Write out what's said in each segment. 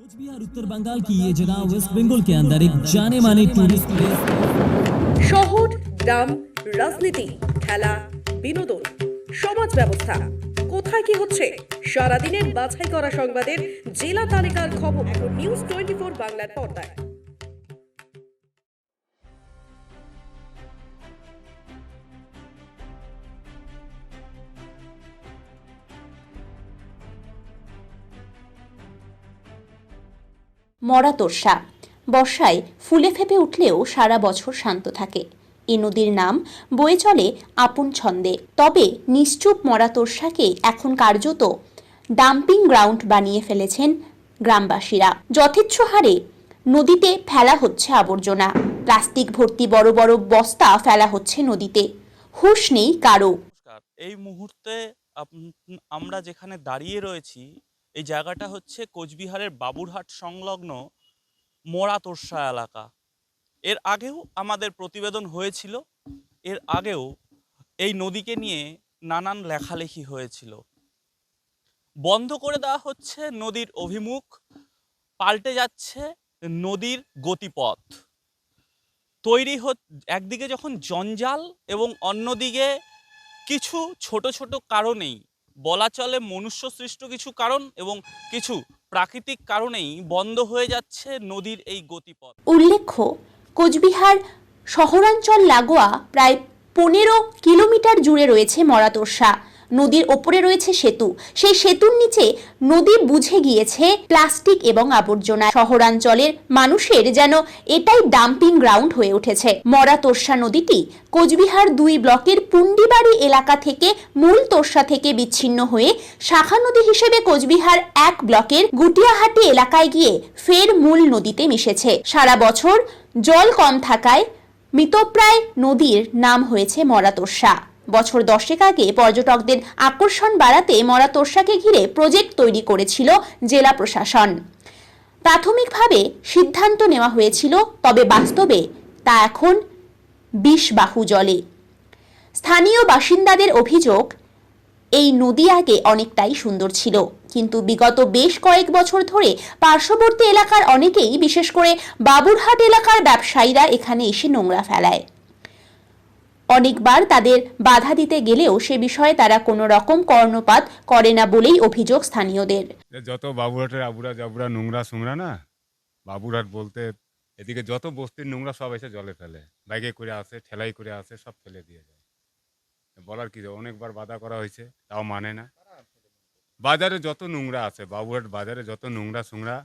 कुछ बिहार उत्तर बंगाल की ये जगह वेस्ट बंगाल के अंदर एक जाने माने टूरिस्ट प्लेस শহর গ্রাম রাজনীতি খেলা বিনোদন সমাজ ব্যবস্থা কোথায় কি হচ্ছে সারাদিনের বাছাই করা সংবাদের জেলা তালিকার খবর এখন নিউজ টোয়েন্টি ফোর বাংলার পর্দায় মরা তোর্ষা বর্ষায় ফুলে ফেপে উঠলেও সারা বছর শান্ত থাকে। এ নদীর নাম বয়ে চলে আপন ছন্দে। তবে নিশ্চুপ মরা তোর্ষাকে এখন কার্যত ডাম্পিং গ্রাউন্ড বানিয়ে ফেলেছেন গ্রামবাসীরা। যথেচ্ছ হারে নদীতে ফেলা হচ্ছে আবর্জনা। প্লাস্টিক ভর্তি বড় বড় বস্তা ফেলা হচ্ছে নদীতে। হুঁশ নেই কারও। এই মুহূর্তে আমরা যেখানে দাঁড়িয়ে রয়েছি এই জায়গাটা হচ্ছে কোচবিহারের বাবুরহাট সংলগ্ন মোড়া তোরসা এলাকা। এর আগেও আমাদের প্রতিবেদন হয়েছিল, এর আগেও এই নদীকে নিয়ে নানান লেখালেখি হয়েছিল। বন্ধ করে দেওয়া হচ্ছে নদীর অভিমুখ, পাল্টে যাচ্ছে নদীর গতিপথ। তৈরি একদিকে যখন জঞ্জাল এবং অন্যদিকে কিছু ছোট ছোট কারণেই বলা চলে মনুষ্য সৃষ্ট কিছু কারণ এবং কিছু প্রাকৃতিক কারণেই বন্ধ হয়ে যাচ্ছে নদীর এই গতিপথ। উল্লেখ্য, কোচবিহার শহরাঞ্চল লাগোয়া প্রায় পনেরো কিলোমিটার জুড়ে রয়েছে মরাতর্ষা নদীর ওপরে রয়েছে সেতু। সেই সেতুর নিচে নদী বুঝে গিয়েছে প্লাস্টিক এবং আবর্জনা। শহরাঞ্চলের মানুষের যেন এটাই ডাম্পিং গ্রাউন্ড হয়ে উঠেছে। মরা তোর্ষা নদীটি কোচবিহার দুই ব্লকের পুন্ডিবাড়ি এলাকা থেকে মূল তোর্ষা থেকে বিচ্ছিন্ন হয়ে শাখা নদী হিসেবে কোচবিহার এক ব্লকের গুটিয়াহাটি এলাকায় গিয়ে ফের মূল নদীতে মিশেছে। সারা বছর জল কম থাকায় মৃতপ্রায় নদীর নাম হয়েছে মরাতর্ষা বছর দশেক আগে পর্যটকদের আকর্ষণ বাড়াতে মরাতর্ষাকে ঘিরে প্রজেক্ট তৈরি করেছিল জেলা প্রশাসন। প্রাথমিকভাবে সিদ্ধান্ত নেওয়া হয়েছিল, তবে বাস্তবে তা এখন বিষ বাহু জলে। স্থানীয় বাসিন্দাদের অভিযোগ, এই নদী আগে অনেকটাই সুন্দর ছিল, কিন্তু বিগত বেশ কয়েক বছর ধরে পার্শ্ববর্তী এলাকার অনেকেই, বিশেষ করে বাবুরহাট এলাকার ব্যবসায়ীরা এখানে এসে নোংরা ফেলায়। অনেকবার তাদের বাধা দিতে গেলেও সে বিষয়ে তারা কোনো রকম কর্ণপাত করে না বলেই অভিযোগ স্থানীয়দের। যত বাবুরহাটের আবুরা জাবুরা নোংরা সুংরা না, বাবুরহাট বলতে এদিকে যত বস্তির নোংরা সব এসে জলে ফেলে। বাইকে করে আসে, ঠেলাই করে আসে, সব ফেলে দিয়ে যায়। বলার কি অনেকবার বাধা করা হয়েছে, তাও মানে না। বাজারে যত নোংরা আছে, বাবুরহাট বাজারে যত নোংরা সুংরা,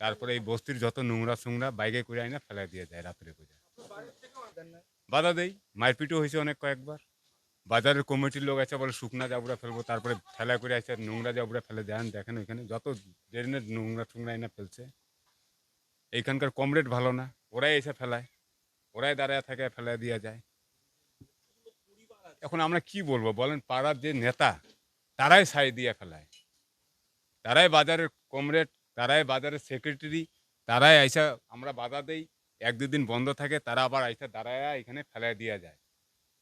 তারপরে এই বস্তির যত নোংরা সুংরা বাইকে করে আইনা ফেলে দিয়ে যায় রাত্রে করে বাধা দেই। মারপিটও হয়েছে অনেক কয়েকবার। বাজারের কমিটির লোক আছে, বলে শুকনা জাবুরা ফেলব, তারপরে ফেলা করে আসে নোংরা জাবুরা ফেলে দেন, দেখেন ওইখানে। যত ড্রেনের নোংরা টুংরা এনে ফেলছে। এইখানকার কম রেট ভালো না, ওরাই এসে ফেলায়। ওরাই দাঁড়ায় থাকে ফেলা দিয়ে যায়। এখন আমরা কি বলব বলেন, পাড়ার যে নেতা, তারাই সাই দিয়ে ফেলায়। তারাই বাজারের কমরেড, তারাই বাজারের সেক্রেটারি, তারাই আইসা আমরা বাধা দেই। এক দুদিন বন্ধ থাকে, তারা আবার আইসা দাঁড়ায় এখানে ফেলায় দিয়ে যায়।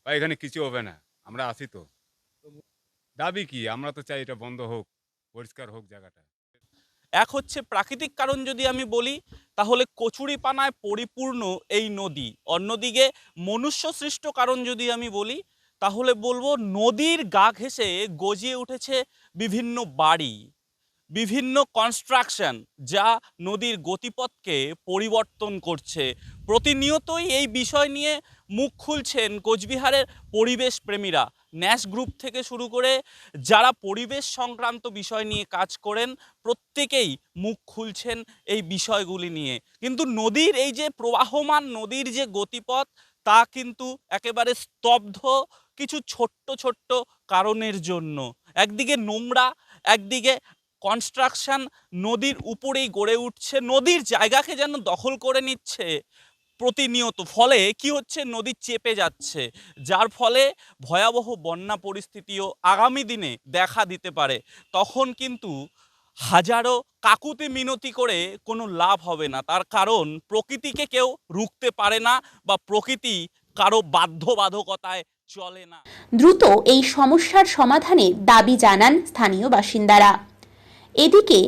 বা এখানে কিছু হবে না, আমরা আসি তো। দাবি কি? আমরা তো চাই এটা বন্ধ হোক, পরিষ্কার হোক জায়গাটা। এক হচ্ছে প্রাকৃতিক কারণ যদি আমি বলি, তাহলে কচুরিপানায় পরিপূর্ণ এই নদী। অন্যদিকে মনুষ্য সৃষ্ট কারণ যদি আমি বলি, তাহলে বলব নদীর গা ঘেঁষে গজিয়ে উঠেছে বিভিন্ন বাড়ি। বিভিন্ন কনস্ট্রাকশন যা নদীর গতিপথকে পরিবর্তন করছে। প্রতিনিয়তই এই বিষয় নিয়ে মুখ খুলছেন কোচবিহারের পরিবেশ প্রেমীরা। ন্যাশ গ্রুপ থেকে শুরু করে যারা পরিবেশ সংক্রান্ত বিষয় নিয়ে কাজ করেন, প্রত্যেকেই মুখ খুলছেন এই বিষয়গুলি নিয়ে। কিন্তু নদীর এই যে প্রবাহমান নদীর যে গতিপথ, তা কিন্তু একেবারে স্তব্ধ কিছু ছোট্ট ছোট্ট কারণের জন্য। একদিকে নোংরা, একদিকে কনস্ট্রাকশন নদীর উপরেই গড়ে উঠছে, নদীর জায়গাকে যেন দখল করে নিচ্ছে প্রতিনিয়ত। ফলে কি হচ্ছে? নদী চেপে যাচ্ছে, যার ফলে ভয়াবহ বন্যা পরিস্থিতিও আগামী দিনে দেখা দিতে পারে। তখন কিন্তু হাজারো কাকুতি মিনতি করে কোনো লাভ হবে না। তার কারণ, প্রকৃতিকে কেউ রুখতে পারে না বা প্রকৃতি কারও বাধ্যবাধকতায় চলে না। দ্রুত এই সমস্যার সমাধানে দাবি জানান স্থানীয় বাসিন্দারা। এদিকে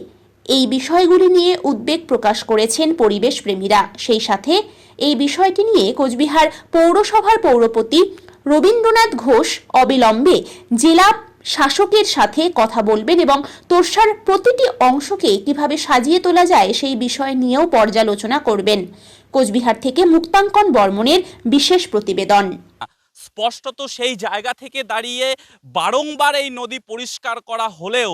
এই বিষয়গুলি নিয়ে উদ্বেগ প্রকাশ করেছেন পরিবেশ প্রেমীরা সেই সাথে এই বিষয়টি নিয়ে কোচবিহার পৌরসভার পৌরপতি রবীন্দ্রনাথ ঘোষ অবিলম্বে জেলা শাসকের সাথে কথা বলবেন এবং তোরসার প্রতিটি অংশকে কীভাবে সাজিয়ে তোলা যায় সেই বিষয় নিয়েও পর্যালোচনা করবেন। কোচবিহার থেকে মুক্তাঙ্কন বর্মনের বিশেষ প্রতিবেদন। স্পষ্টত সেই জায়গা থেকে দাঁড়িয়ে বারংবার এই নদী পরিষ্কার করা হলেও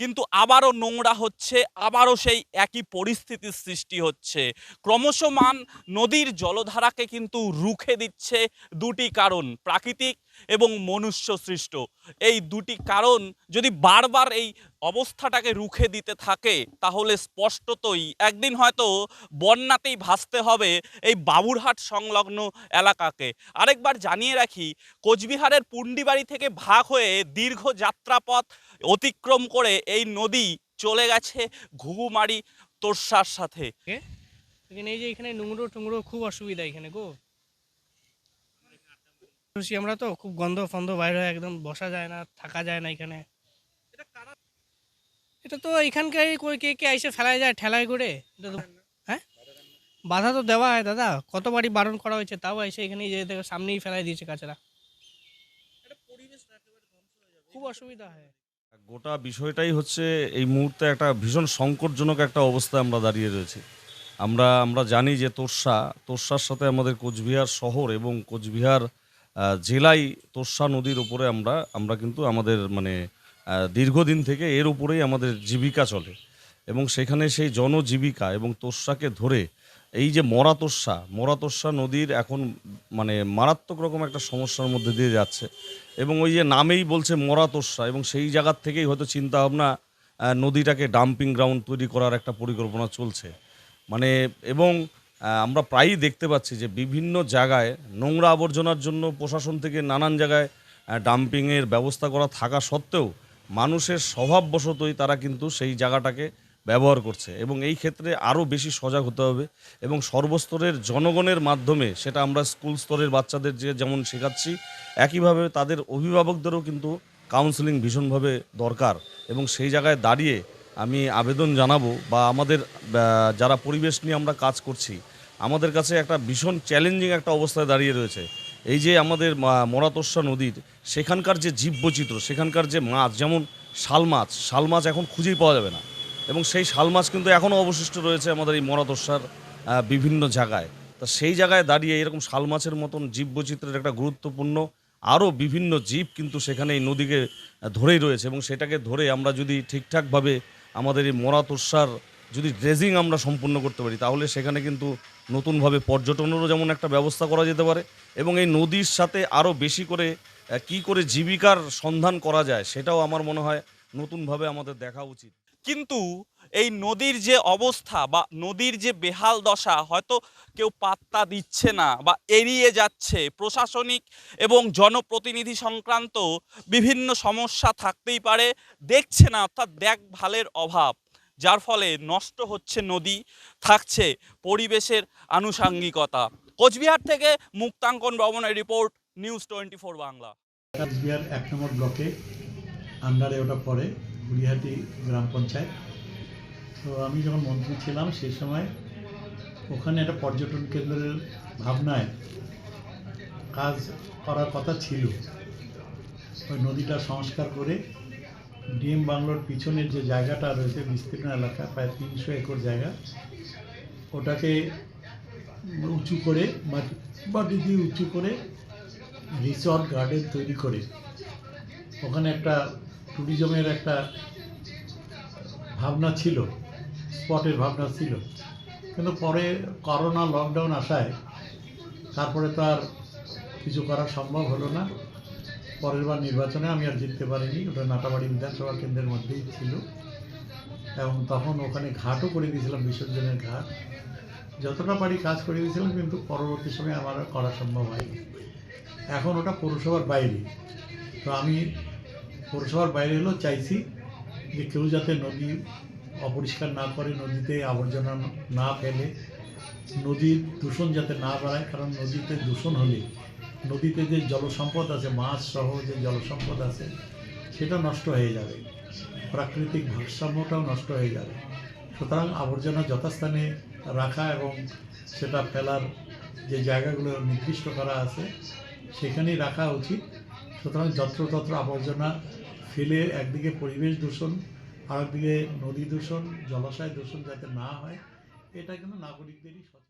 কিন্তু আবারও নোংরা হচ্ছে, আবারও সেই একই পরিস্থিতির সৃষ্টি হচ্ছে। ক্রমশমান নদীর জলধারাকে কিন্তু রুখে দিচ্ছে দুটি কারণ, প্রাকৃতিক এবং মনুষ্য সৃষ্ট এই দুটি কারণ যদি বারবার এই অবস্থাটাকে রুখে দিতে থাকে, তাহলে স্পষ্টতই একদিন হয়তো বন্যাতেই ভাসতে হবে এই বাবুরহাট সংলগ্ন এলাকাকে। আরেকবার জানিয়ে রাখি, কোচবিহারের পুন্ডিবাড়ি থেকে ভাগ হয়ে দীর্ঘ যাত্রাপথ অতিক্রম করে এই নদী চলে গেছে ঘুঘুমারি তোরসার সাথে। এই যে এখানে নোংরো টুংরো খুব অসুবিধা এখানে গো। আমরা তো, খুব গন্ধ ফন্ধ বাইরে একদম বসা যায় না, থাকা যায় না এখানে। এটা তো এখানকার কে কে এসে ফেলায় যায়, ঠেলায় করে এটা তো- হ্যাঁ? বাধা তো দেওয়া হয় দাদা কতবারই বারণ করা হয়েছে, তাও এসে এখানে যে দেখো সামনেই ফেলাই দিয়েছে কাছাড়া খুব অসুবিধা হয়। গোটা বিষয়টাই হচ্ছে এই মুহূর্তে একটা ভীষণ সংকটজনক একটা অবস্থায় আমরা দাঁড়িয়ে রয়েছি। আমরা আমরা জানি যে তোরসা তোরসার সাথে আমাদের কোচবিহার শহর এবং কোচবিহার জেলায় তোরসা নদীর উপরে আমরা আমরা কিন্তু আমাদের মানে দীর্ঘদিন থেকে এর উপরেই আমাদের জীবিকা চলে। এবং সেখানে সেই জনজীবিকা এবং তোরসাকে ধরে এই যে মরা তোরসা মরা তোরসা নদীর এখন মানে মারাত্মক রকম একটা সমস্যার মধ্যে দিয়ে যাচ্ছে। এবং ওই যে নামেই বলছে মরা তোরসা এবং সেই জায়গার থেকেই হয়তো চিন্তা ভাবনা নদীটাকে ডাম্পিং গ্রাউন্ড তৈরি করার একটা পরিকল্পনা চলছে। মানে এবং আমরা প্রায়ই দেখতে পাচ্ছি যে বিভিন্ন জায়গায় নোংরা আবর্জনার জন্য প্রশাসন থেকে নানান জায়গায় ডাম্পিংয়ের ব্যবস্থা করা থাকা সত্ত্বেও মানুষের স্বভাববশতই তারা কিন্তু সেই জায়গাটাকে ব্যবহার করছে এবং এই ক্ষেত্রে আরও বেশি সজাগ হতে হবে এবং সর্বস্তরের জনগণের মাধ্যমে সেটা আমরা স্কুল স্তরের বাচ্চাদের যে যেমন শেখাচ্ছি, একইভাবে তাদের অভিভাবকদেরও কিন্তু কাউন্সেলিং ভীষণভাবে দরকার এবং সেই জায়গায় দাঁড়িয়ে আমি আবেদন জানাব বা আমাদের যারা পরিবেশ নিয়ে আমরা কাজ করছি, আমাদের কাছে একটা ভীষণ চ্যালেঞ্জিং একটা অবস্থায় দাঁড়িয়ে রয়েছে। এই যে আমাদের মরাতস্যা নদীর সেখানকার যে জীববৈচিত্র্য, সেখানকার যে মাছ, যেমন শাল মাছ শাল মাছ এখন খুঁজেই পাওয়া যাবে না। এবং সেই শাল মাছ কিন্তু এখনও অবশিষ্ট রয়েছে আমাদের এই মরাতস্যার বিভিন্ন জায়গায়। তা সেই জায়গায় দাঁড়িয়ে এরকম শাল মাছের মতন জীববৈচিত্র্যের একটা গুরুত্বপূর্ণ আরও বিভিন্ন জীব কিন্তু সেখানে এই নদীকে ধরেই রয়েছে। এবং সেটাকে ধরে আমরা যদি ঠিকঠাকভাবে আমাদের এই মরাতস্যার যদি ড্রেজিং আমরা সম্পূর্ণ করতে পারি, তাহলে সেখানে কিন্তু নতুনভাবে পর্যটনেরও যেমন একটা ব্যবস্থা করা যেতে পারে এবং এই নদীর সাথে আরও বেশি করে কি করে জীবিকার সন্ধান করা যায় সেটাও আমার মনে হয় নতুনভাবে আমাদের দেখা উচিত। কিন্তু এই নদীর যে অবস্থা বা নদীর যে বেহাল দশা হয়তো কেউ পাত্তা দিচ্ছে না বা এড়িয়ে যাচ্ছে। প্রশাসনিক এবং জনপ্রতিনিধি সংক্রান্ত বিভিন্ন সমস্যা থাকতেই পারে, দেখছে না, অর্থাৎ দেখভালের অভাব। যার ফলে নষ্ট হচ্ছে নদী, থাকছে পরিবেশের আনুষাঙ্গিকতা। কোচবিহার থেকে মুক্তাঙ্কন ভবনের report, news twenty four Bangla. Coochbehar এক নম্বর ব্লকে আন্ডারে ওটা পড়ে গুড়িহাটি গ্রাম পঞ্চায়েত। তো আমি যখন মন্ত্রী ছিলাম সেই সময় ওখানে একটা পর্যটন কেন্দ্রের ভাবনায় কাজ করার কথা ছিল। ওই নদীটা সংস্কার করে ডিএম বাংলোর পিছনের যে জায়গাটা রয়েছে, বিস্তীর্ণ এলাকা, প্রায় তিনশো একর জায়গা, ওটাকে উঁচু করে মাটি দিয়ে উঁচু করে রিসর্ট গার্ডেন তৈরি করে। ওখানে একটা ট্যুরিজমের একটা ভাবনা ছিল স্পটের ভাবনা ছিল। কিন্তু পরে করোনা লকডাউন আসায়, তারপরে তো আর কিছু করা সম্ভব হলো না। পরের বার নির্বাচনে আমি আর জিততে পারিনি। ওটা নাটাবাড়ি বিধানসভা কেন্দ্রের মধ্যেই ছিল। এবং তখন ওখানে ঘাটও করে দিয়েছিলাম, বিসর্জনের ঘাট। যতটা পারি কাজ করে দিয়েছিলাম, কিন্তু পরবর্তী সময়ে আমার করা সম্ভব হয়নি। এখন ওটা পৌরসভার বাইরে। তো আমি পৌরসভার বাইরে হলেও চাইছি যে কেউ যাতে নদী অপরিষ্কার না করে, নদীতে আবর্জনা না ফেলে, নদীর দূষণ যাতে না বাড়ায়, কারণ নদীতে দূষণ হলে নদীতে যে জলসম্পদ আছে, মাছ সহ যে জলসম্পদ আছে, সেটা নষ্ট হয়ে যাবে। প্রাকৃতিক ভারসাম্যটাও নষ্ট হয়ে যাবে। সুতরাং আবর্জনা যথাস্থানে রাখা এবং সেটা ফেলার যে জায়গাগুলো নির্দিষ্ট করা আছে, সেখানেই রাখা উচিত। সুতরাং যত্রতত্র আবর্জনা ফেলে একদিকে পরিবেশ দূষণ, আরেকদিকে নদী দূষণ, জলাশয় দূষণ যাতে না হয়, এটা কিন্তু নাগরিকদেরই সচেতন